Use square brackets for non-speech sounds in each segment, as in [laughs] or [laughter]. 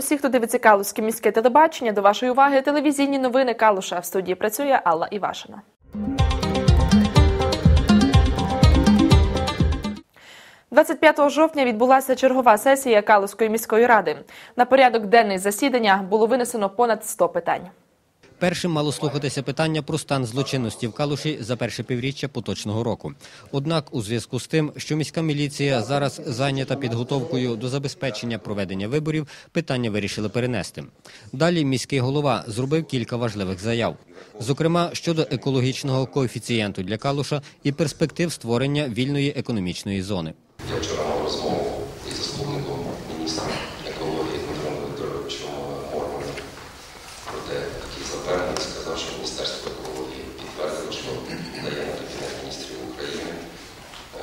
Усіх, хто дивиться Калузьке міське телебачення. До вашої уваги телевізійні новини Калуша. В студії працює Алла Івашина. «25 жовтня відбулася чергова сесія Калузької міської ради. На порядок денний засідання було винесено понад 100 питань. Першим мало слухатися питання про стан злочинності в Калуші за перше півріччя поточного року. Однак, у зв'язку з тим, що міська міліція зараз зайнята підготовкою до забезпечення проведення виборів, питання вирішили перенести. Далі міський голова зробив кілька важливих заяв, зокрема щодо екологічного коефіцієнту для Калуша і перспектив створення вільної економічної зони. Я вчора мав розмову із заступником міністра екології Дмитром Вікторовичем Морманом. Проте такий запевнений сказав, що Міністерство екології підтвердило, що дає на Кабінет міністрів України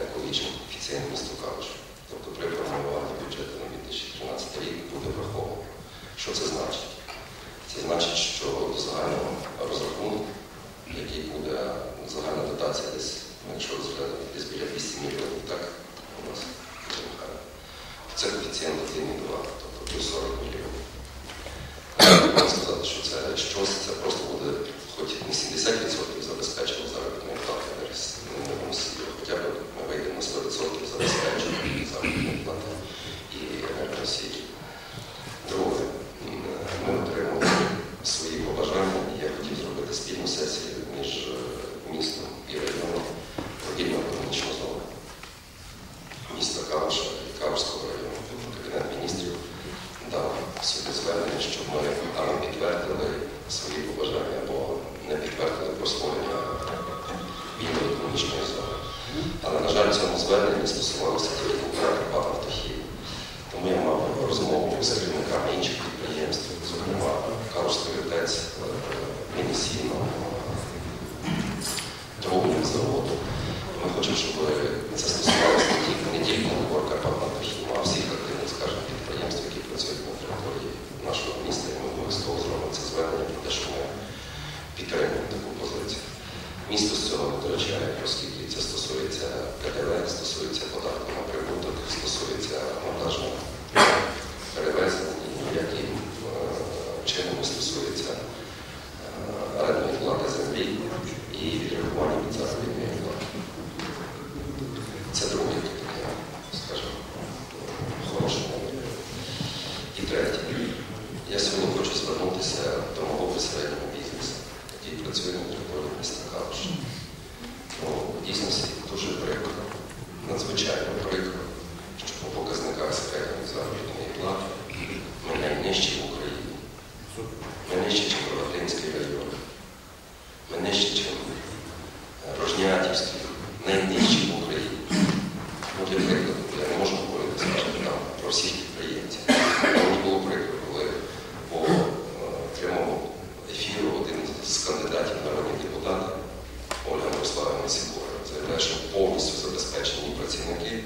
екологічний коефіцієнт місту Калуш. Тобто при формуванні бюджету на 2013 рік буде враховано. Що це значить? Це значить, що до загального розрахунку, який буде загальна дотація десь, ну, якщо розглядати, десь біля 200 мільйонів, так у нас Михайло. Це коефіцієнт 1,2, тобто плюс 40 мільйонів. Можна сказати, що це щось, це просто буде хоч не 70% забезпечено заробітної плати на Росії, хоча б ми вийдемо на 100% забезпечення заробітної плати і енергоносії. Друге, м, ми отримали свої побажання, і я хотів зробити спільну сесію між е, містом і районом про вільну економічну зону міста Калуша і Калушського району. Тобто Кабінет міністрів дав сюди звернення, щоб ми або підтвердили свої побажання, або не підтвердили про створення вільної економічної зони. Але, на жаль, в цьому зверненні стосувалося тільки Карпатна птахів. Тому я мав розмову з керівниками інших підприємств, зокрема Калужський ТЕЦ, Мінісійно, Дробним заводу. Ми хочемо, щоб це стосувалося не тільки, не тільки Нагор Карпатна Птахів, а всіх активних, скажімо, підприємств, які працюють на території нашого міста. І ми обов'язково зробимо це звернення про те, що ми підтримуємо таку позицію. Місто з цього витрачає, оскільки це стосується ПДВ, стосується податку на прибуток, стосується монтажних перевезень і ніяким е, чином не стосується е, орендної плати землі і відрахування від заробітної плати. Це друге таке, скажімо, хороше новини. І третє. Я сьогодні хочу звернутися до малого і середнього бізнесу, який працює на території міста Калуша. Ну, в дійсності дуже прикро, надзвичайно прикро, що по показниках середньої заробітної плати ми найнижчі в Україні. Ми нижчі, ніж Рогатинський район. Ми нижчі, ніж Рожнятівський, найнижчі в Україні. Ну, для прикладу, я не можу говорити, скажімо, там про всіх підприємців. Але Мені було прикро, коли по е, прямому ефіру один з кандидатів в народні депутати, Ольга Мирославівна Сікора, заявляє, що повністю забезпечені працівники,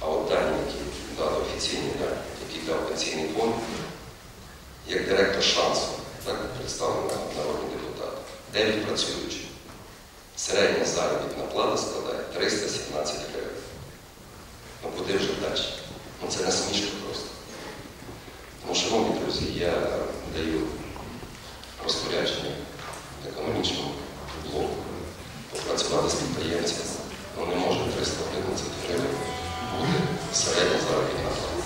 а от дані, які дали офіційні дані, які дав пенсійний фонд, як директор шансу, так представлена народні депутати, 9 працюючих. Середня заробітна плата складає 317 гривень. Ну куди вже далі? Ну це не смішно просто. Тому, шановні друзі, я даю розпорядження економічному блоку попрацювати з підприємцями. Ну не може 311 гривень бути середня заробітна плата.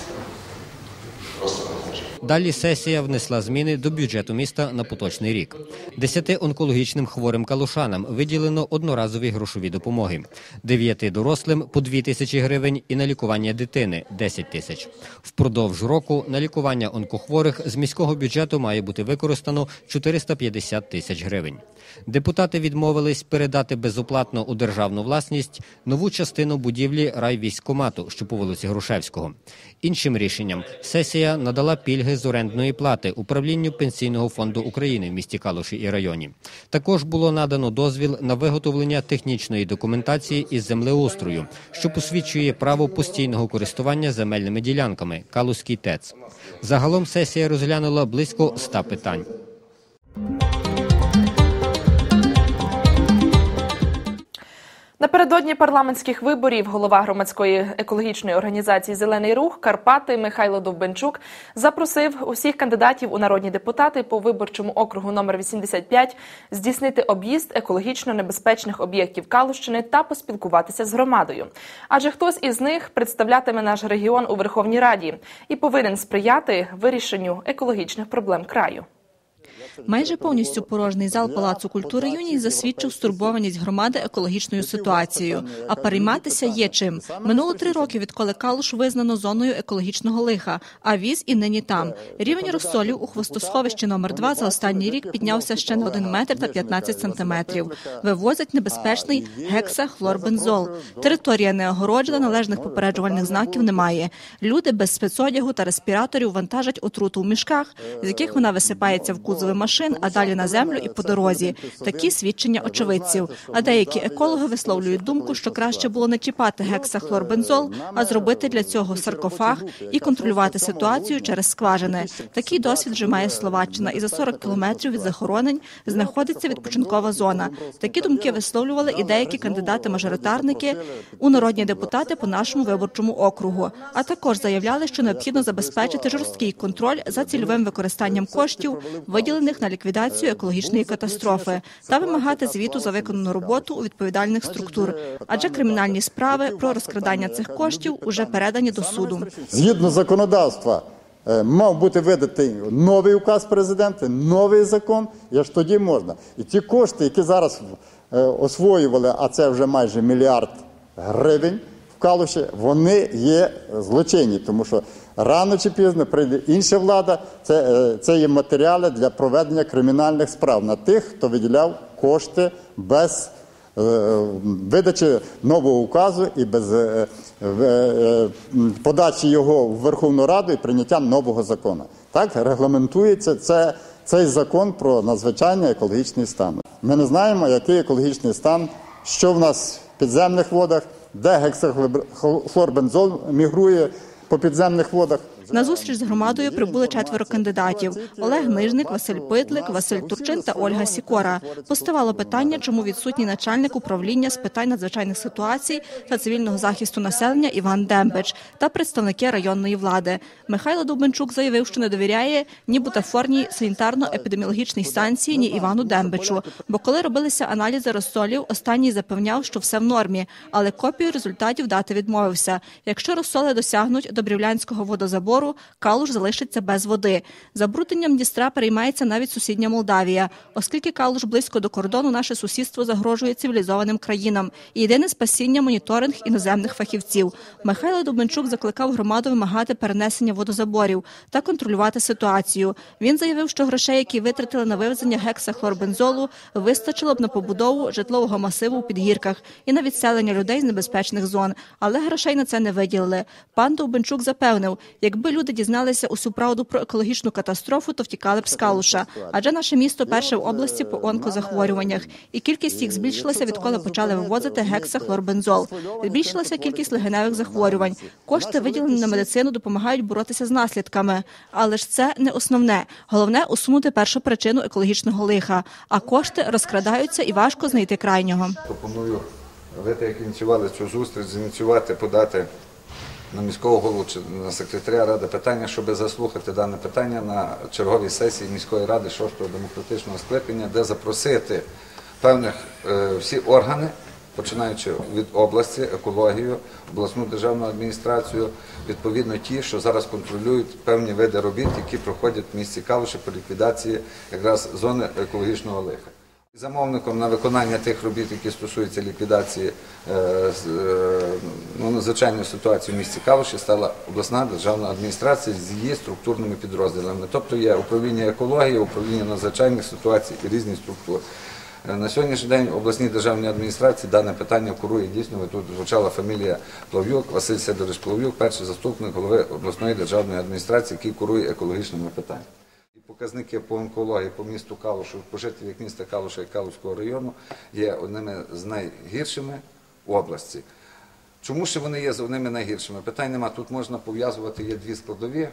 Просто не може. Далі сесія внесла зміни до бюджету міста на поточний рік. Десяти онкологічним хворим калушанам виділено одноразові грошові допомоги, дев'яти дорослим по 2 тисячі гривень і на лікування дитини 10 тисяч. Впродовж року на лікування онкохворих з міського бюджету має бути використано 450 тисяч гривень. Депутати відмовились передати безоплатно у державну власність нову частину будівлі райвійськкомату, що по вулиці Грушевського. Іншим рішенням сесія надала пільги з орендної плати управлінню Пенсійного фонду України в місті Калуші і районі. Також було надано дозвіл на виготовлення технічної документації із землеустрою, що посвідчує право постійного користування земельними ділянками Калузький ТЕЦ. Загалом сесія розглянула близько 100 питань. Напередодні парламентських виборів голова громадської екологічної організації Зелений рух Карпати Михайло Довбенчук запросив усіх кандидатів у народні депутати по виборчому округу номер 85 здійснити об'їзд екологічно небезпечних об'єктів Калущини та поспілкуватися з громадою. Адже хтось із них представлятиме наш регіон у Верховній Раді і повинен сприяти вирішенню екологічних проблем краю. Майже повністю порожній зал Палацу культури юній засвідчив стурбованість громади екологічною ситуацією. А перейматися є чим. Минуло три роки, відколи Калуш визнано зоною екологічного лиха, а віз і нині там. Рівень розсолів у хвостосховищі номер 2 за останній рік піднявся ще на 1 метр та 15 сантиметрів. Вивозять небезпечний гексахлорбензол. Територія не огороджена, належних попереджувальних знаків немає. Люди без спецодягу та респіраторів вантажать отруту в мішках, з яких вона висипається в кузови машин, а далі на землю і по дорозі. Такі свідчення очевидців. А деякі екологи висловлюють думку, що краще було не чіпати гексахлорбензол, а зробити для цього саркофаг і контролювати ситуацію через скважини. Такий досвід вже має Словаччина, і за 40 кілометрів від захоронень знаходиться відпочинкова зона. Такі думки висловлювали і деякі кандидати-мажоритарники у народні депутати по нашому виборчому округу. А також заявляли, що необхідно забезпечити жорсткий контроль за цільовим використанням коштів, виділених на ліквідацію екологічної катастрофи, та вимагати звіту за виконану роботу у відповідальних структур. Адже кримінальні справи про розкрадання цих коштів уже передані до суду. Згідно законодавства, е, мав бути видатий новий указ президента, новий закон, і аж тоді можна. І ті кошти, які зараз е, освоювали, а це вже майже мільярд гривень в Калуші, вони є злочинні, тому що рано чи пізно прийде інша влада. Це, е, це є матеріали для проведення кримінальних справ на тих, хто виділяв кошти без е, видачі нового указу і без е, подачі його в Верховну Раду і прийняття нового закону. Так регламентується це, цей закон про надзвичайний екологічний стан. Ми не знаємо, який екологічний стан, що в нас в підземних водах, де гексахлорбензол мігрує по підземних водах. На зустріч з громадою прибули четверо кандидатів: Олег Нижник, Василь Питлик, Василь Турчин та Ольга Сікора. Поставало питання, чому відсутній начальник управління з питань надзвичайних ситуацій та цивільного захисту населення Іван Дембич та представники районної влади. Михайло Дубенчук заявив, що не довіряє ні бутафорній санітарно-епідеміологічній станції, ні Івану Дембичу. Бо коли робилися аналізи розсолів, останній запевняв, що все в нормі, але копію результатів дати відмовився. Якщо розсоли досягнуть до брівлянського водозабору, Калуш залишиться без води. Забрудненням Дністра переймається навіть сусідня Молдавія, оскільки Калуш близько до кордону, наше сусідство загрожує цивілізованим країнам. І єдине спасіння моніторинг іноземних фахівців. Михайло Дубенчук закликав громаду вимагати перенесення водозаборів та контролювати ситуацію. Він заявив, що грошей, які витратили на вивезення гексахлорбензолу, вистачило б на побудову житлового масиву у підгірках і на відселення людей з небезпечних зон. Але грошей на це не виділили. Пан Довбенчук запевнив, якби люди дізналися усю правду про екологічну катастрофу, то втікали б з Калуша. Адже наше місто перше в області по онкозахворюваннях, і кількість їх збільшилася, відколи почали вивозити гексахлорбензол. Збільшилася кількість легеневих захворювань. Кошти, виділені на медицину, допомагають боротися з наслідками. Але ж це не основне. Головне усунути першу причину екологічного лиха. А кошти розкрадаються і важко знайти крайнього. Пропоную, ви як ініціювали цю зустріч, зініціювати, подати на міського голову чи на секретаря ради питання, щоб заслухати дане питання на черговій сесії міської ради 6-го демократичного скликання, де запросити певних е, всі органи, починаючи від області, екологію, обласну державну адміністрацію, відповідно ті, що зараз контролюють певні види робіт, які проходять в місті Калуші по ліквідації якраз зони екологічного лиха. Замовником на виконання тих робіт, які стосуються ліквідації е, е, ну, надзвичайної ситуації в місті Калуші, стала обласна державна адміністрація з її структурними підрозділами. Тобто є управління екології, управління надзвичайних ситуацій і різні структури. Е, На сьогоднішній день в обласній державній адміністрації дане питання курує дійсно. Тут звучала фамілія Плав'юк, Василь Сидорович Плав'юк, перший заступник голови обласної державної адміністрації, який курує екологічними питаннями. Показники по онкології по місту Калушу, по жителях міста Калуша і Калушського району є одними з найгіршими в області. Чому ж вони є з одними найгіршими? Питань нема. Тут можна пов'язувати є дві складові.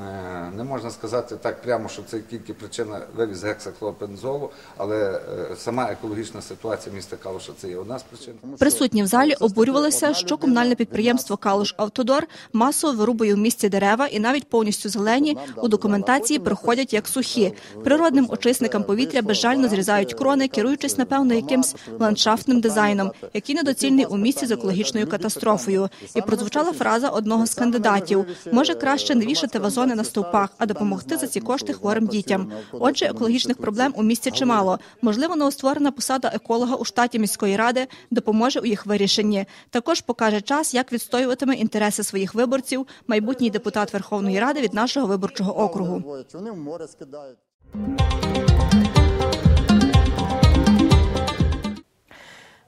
Е, не можна сказати так прямо, що це тільки причина вивіз гексахлорбензолу, але е, сама екологічна ситуація міста Калуша це є одна з причин. Присутні в залі обурювалися, що комунальне підприємство Калуш Автодор масово вирубує в місті дерева і навіть повністю зелені у документації приходять як сухі. Природним очисникам повітря безжально зрізають крони, керуючись напевно якимсь ландшафтним дизайном, який недоцільний у місті з екологічною катастрофою. І прозвучала фраза одного з кандидатів: може краще не вішати вазони на стовпах, а допомогти за ці кошти хворим дітям. Отже, екологічних проблем у місті чимало. Можливо, новостворена посада еколога у штаті міської ради допоможе у їх вирішенні. Також покаже час, як відстоюватиме інтереси своїх виборців майбутній депутат Верховної Ради від нашого виборчого округу.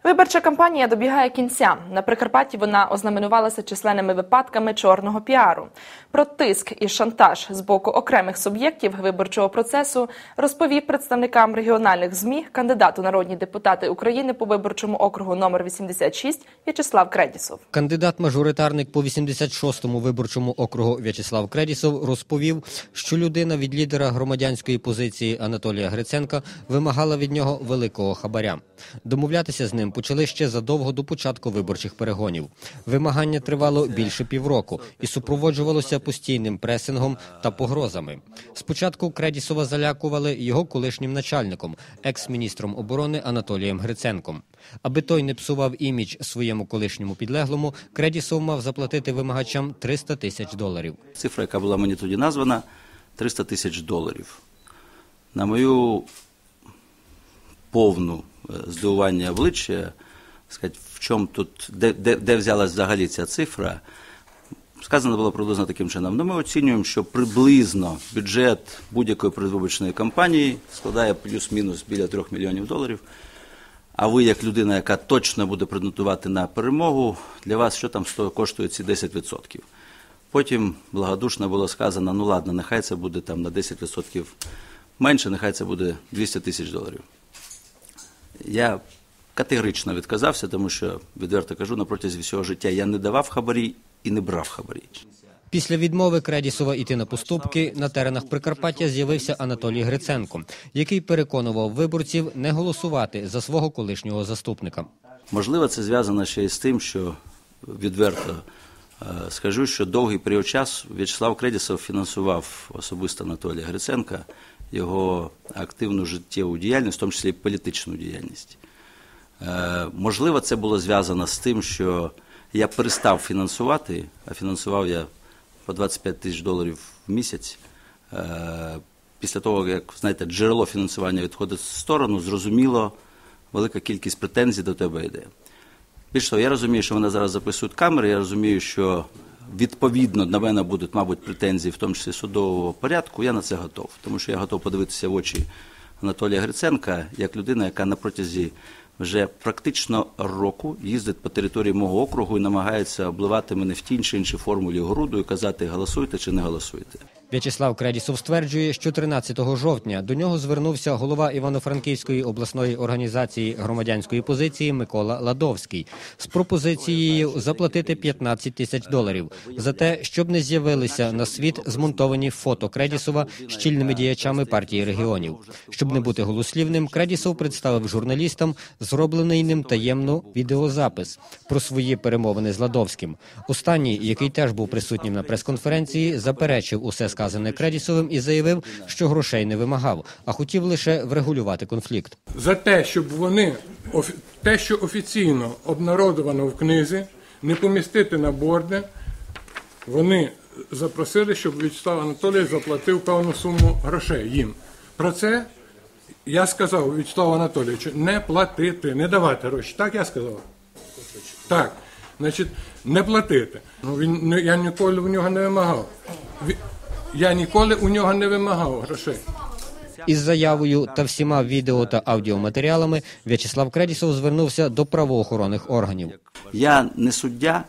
Виборча кампанія добігає кінця. На Прикарпатті вона ознаменувалася численними випадками чорного піару. Про тиск і шантаж з боку окремих суб'єктів виборчого процесу розповів представникам регіональних змі кандидат у народні депутати України по виборчому округу номер 86 В'ячеслав Кредісов. Кандидат-мажоритарник по 86-му виборчому округу В'ячеслав Кредісов розповів, що людина від лідера громадянської позиції Анатолія Гриценка вимагала від нього великого хабаря. Домовлятися з ним почали ще задовго до початку виборчих перегонів. Вимагання тривало більше півроку і супроводжувалося постійним пресингом та погрозами. Спочатку Кредісова залякували його колишнім начальником, екс-міністром оборони Анатолієм Гриценком. Аби той не псував імідж своєму колишньому підлеглому, Кредісов мав заплатити вимагачам 300 тисяч доларів. Цифра, яка була мені тоді названа, 300 тисяч доларів. На мою повну здивування обличчя, сказати, в чому тут, де, де, де взялась взагалі ця цифра, сказано було приблизно таким чином. Ну, ми оцінюємо, що приблизно бюджет будь-якої передвиборчої кампанії складає плюс-мінус біля 3 мільйонів доларів. А ви, як людина, яка точно буде претендувати на перемогу, для вас що там коштує ці 10%? Потім благодушно було сказано, ну ладно, нехай це буде там на 10% менше, нехай це буде 200 тисяч доларів. Я категорично відказався, тому що, відверто кажу, на протязі всього життя я не давав хабарі і не брав хабарі. Після відмови Кредісова іти на поступки на теренах Прикарпаття з'явився Анатолій Гриценко, який переконував виборців не голосувати за свого колишнього заступника. Можливо, це зв'язано ще й з тим, що відверто е, скажу, що довгий період часу В'ячеслав Кредісов фінансував особисто Анатолія Гриценка його активну життєву діяльність, в тому числі і політичну діяльність. Е, Можливо, це було зв'язано з тим, що я перестав фінансувати, а фінансував я по 25 тисяч доларів в місяць. Е, Після того, як знаєте, джерело фінансування відходить в сторону, зрозуміло, велика кількість претензій до тебе йде. Більше того, я розумію, що вони зараз записують камери, я розумію, що відповідно на мене будуть, мабуть, претензії, в тому числі судового порядку, я на це готов. Тому що я готов подивитися в очі Анатолія Гриценка як людина, яка на протязі вже практично року їздить по території мого округу і намагається обливати мене в тій чи іншій формулі груду і казати, голосуйте чи не голосуйте. В'ячеслав Кредісов стверджує, що 13 жовтня до нього звернувся голова Івано-Франківської обласної організації громадянської позиції Микола Ладовський з пропозицією заплатити 15 тисяч доларів за те, щоб не з'явилися на світ змонтовані фото Кредісова щільними діячами партії регіонів. Щоб не бути голослівним, Кредісов представив журналістам зроблений ним таємно відеозапис про свої перемовини з Ладовським. Останній, який теж був присутнім на прес-конференції, заперечив усе сказане Кредісовим і заявив, що грошей не вимагав, а хотів лише врегулювати конфлікт. за те, щоб вони те, що офіційно обнародовано в книзі, не помістити на борди, вони запросили, щоб В'ячеслав Анатолійович заплатив певну суму грошей їм. Про це я сказав В'ячеславу Анатолійовичу, не платити, не давати гроші. Так я сказав? Так. Значить, не платити. Ну, він, я ніколи у нього не вимагав. Я ніколи у нього не вимагав грошей. Із заявою та всіма відео та аудіоматеріалами В'ячеслав Кредісов звернувся до правоохоронних органів. Я не суддя,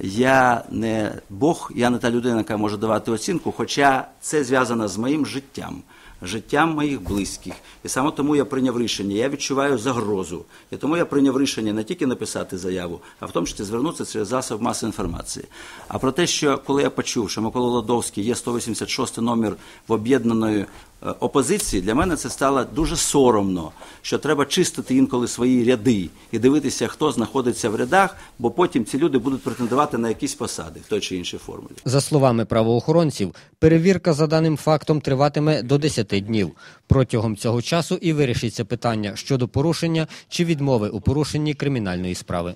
Я не Бог, я не та людина, яка може давати оцінку, хоча це зв'язано з моїм життям, життям моїх близьких. І саме тому я прийняв рішення. Я відчуваю загрозу. І тому я прийняв рішення не тільки написати заяву, а в тому числі звернутися через засоб масової інформації. А про те, що коли я почув, що Микола Ладовський є 186 номер в об'єднаної опозиції, для мене це стало дуже соромно, що треба чистити інколи свої ряди і дивитися, хто знаходиться в рядах, бо потім ці люди будуть претендувати на якісь посади в той чи іншій формулі. За словами правоохоронців, перевірка за даним фактом триватиме до 10 днів. Протягом цього часу і вирішиться питання щодо порушення чи відмови у порушенні кримінальної справи.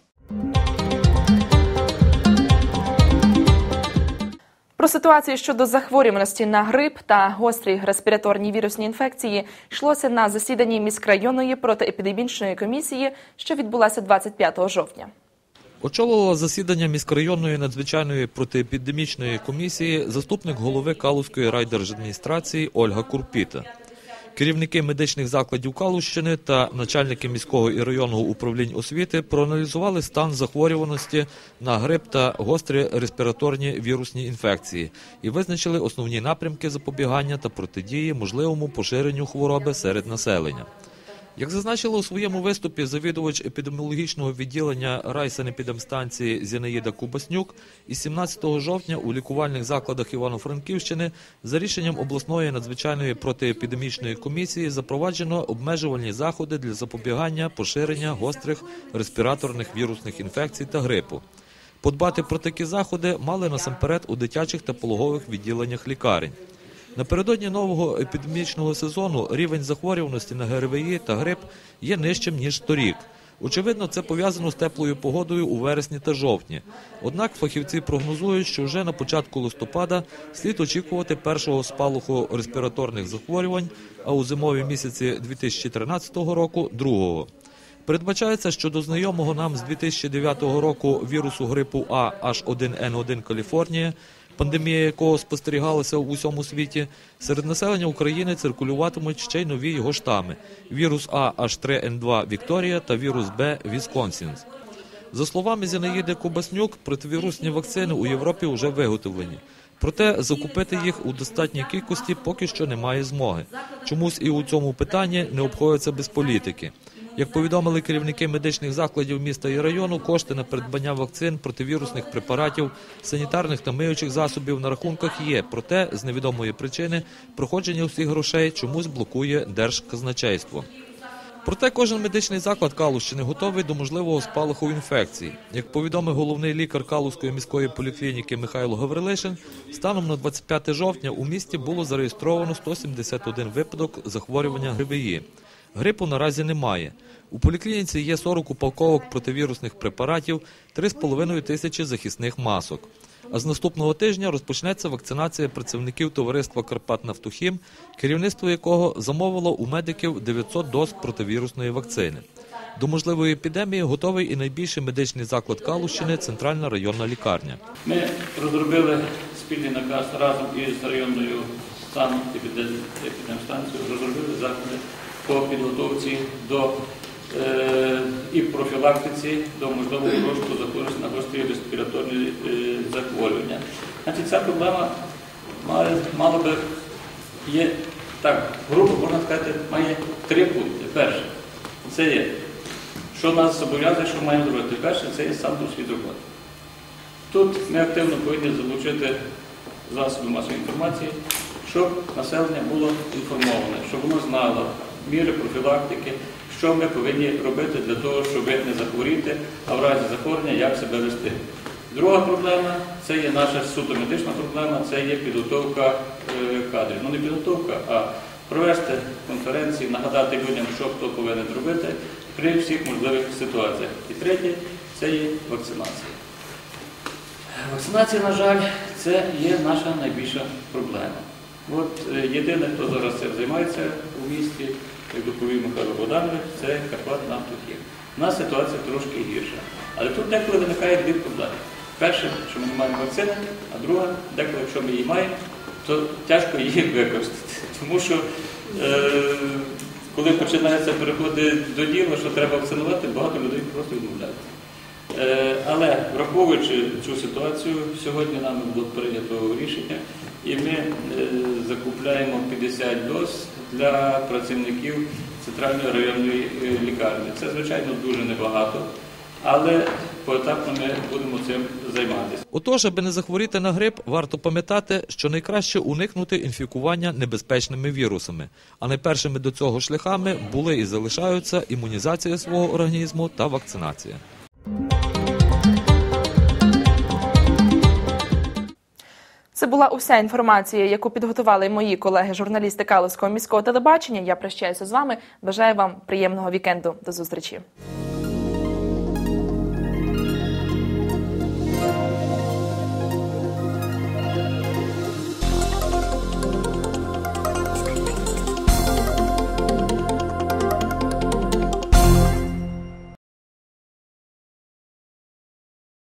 Про ситуацію щодо захворюваності на грип та гострі респіраторні вірусні інфекції йшлося на засіданні міськрайонної протиепідемічної комісії, що відбулася 25 жовтня. Очолила засідання міськрайонної надзвичайної протиепідемічної комісії заступник голови Калузької райдержадміністрації Ольга Курпіта. Керівники медичних закладів Калущини та начальники міського і районного управлінь освіти проаналізували стан захворюваності на грип та гострі респіраторні вірусні інфекції і визначили основні напрямки запобігання та протидії можливому поширенню хвороби серед населення. Як зазначила у своєму виступі завідувач епідеміологічного відділення райсанепідемстанції Зінаїда Кубаснюк, із 17 жовтня у лікувальних закладах Івано-Франківщини за рішенням обласної надзвичайної протиепідемічної комісії запроваджено обмежувальні заходи для запобігання поширення гострих респіраторних вірусних інфекцій та грипу. Подбати про такі заходи мали насамперед у дитячих та пологових відділеннях лікарень. Напередодні нового епідемічного сезону рівень захворюваності на ГРВІ та грип є нижчим ніж торік. Очевидно, це пов'язано з теплою погодою у вересні та жовтні. Однак фахівці прогнозують, що вже на початку листопада слід очікувати першого спалаху респіраторних захворювань, а у зимові місяці 2013 року другого. Передбачається, що до знайомого нам з 2009 року вірусу грипу А H1N1 Каліфорнія, пандемія якого спостерігалася в усьому світі, серед населення України циркулюватимуть ще й нові його штами: вірус А H3N2 Вікторія та вірус Б Вісконсін. За словами Зінаїди Кубаснюк, противірусні вакцини у Європі вже виготовлені. Проте закупити їх у достатній кількості поки що немає змоги. Чомусь і у цьому питанні не обходяться без політики. Як повідомили керівники медичних закладів міста і району, кошти на придбання вакцин, противірусних препаратів, санітарних та миючих засобів на рахунках є. Проте з невідомої причини проходження усіх грошей чомусь блокує держказначейство. Проте кожен медичний заклад Калущини готовий до можливого спалаху інфекцій. Як повідомив головний лікар Калузької міської поліклініки Михайло Гаврилишин, станом на 25 жовтня у місті було зареєстровано 171 випадок захворювання гривії. Грипу наразі немає. У поліклініці є 40 упаковок противірусних препаратів, 3,5 тисячі захисних масок. А з наступного тижня розпочнеться вакцинація працівників товариства Карпат Нафтохім, керівництво якого замовило у медиків 900 доз противірусної вакцини. До можливої епідемії готовий і найбільший медичний заклад Калущини центральна районна лікарня. Ми розробили спільний наказ разом із районною станом епідемстанцією, розробили заходи по підготовці до е, і профілактиці до можливого розвитку захворювання на гострі респіраторні е, захворювання. Значить, ця проблема має, мала би є так, грубо можна сказати, має три пункти. Перше, це є, що нас зобов'язує, що маємо зробити. Перше, це є сам досвід роботи. Тут ми активно повинні залучити засоби масової інформації, щоб населення було інформоване, щоб воно знало міри профілактики, що ми повинні робити для того, щоб не захворіти, а в разі захворювання як себе вести. Друга проблема це є наша суто медична проблема, це є підготовка е, кадрів. Ну не підготовка, а провести конференції, нагадати людям, що хто повинен робити при всіх можливих ситуаціях. І третє це є вакцинація. Вакцинація, на жаль, це є наша найбільша проблема. От е, єдине, хто зараз цим займається у місті, як доповів Михайло Богданович, це Карпат Нафтохім. У нас ситуація трошки гірша. Але тут деколи виникає дві проблеми. Перше, що ми не маємо вакцини, а друга, деколи, якщо ми її маємо, то тяжко її використати. [laughs] Тому що е, коли починається переходити до діла, що треба вакцинувати, багато людей просто відмовляються. Е, Але враховуючи цю ситуацію, сьогодні нами було прийнято рішення, і ми е, закупляємо 50 доз для працівників центральної районної е, лікарні. Це, звичайно, дуже небагато, але поетапно ми будемо цим займатися. Отож, аби не захворіти на грип, варто пам'ятати, що найкраще уникнути інфікування небезпечними вірусами. А найпершими до цього шляхами були і залишаються імунізація свого організму та вакцинація. Це була уся інформація, яку підготували мої колеги, журналісти Каловського міського телебачення. Я прощаюся з вами. Бажаю вам приємного вікенду. До зустрічі.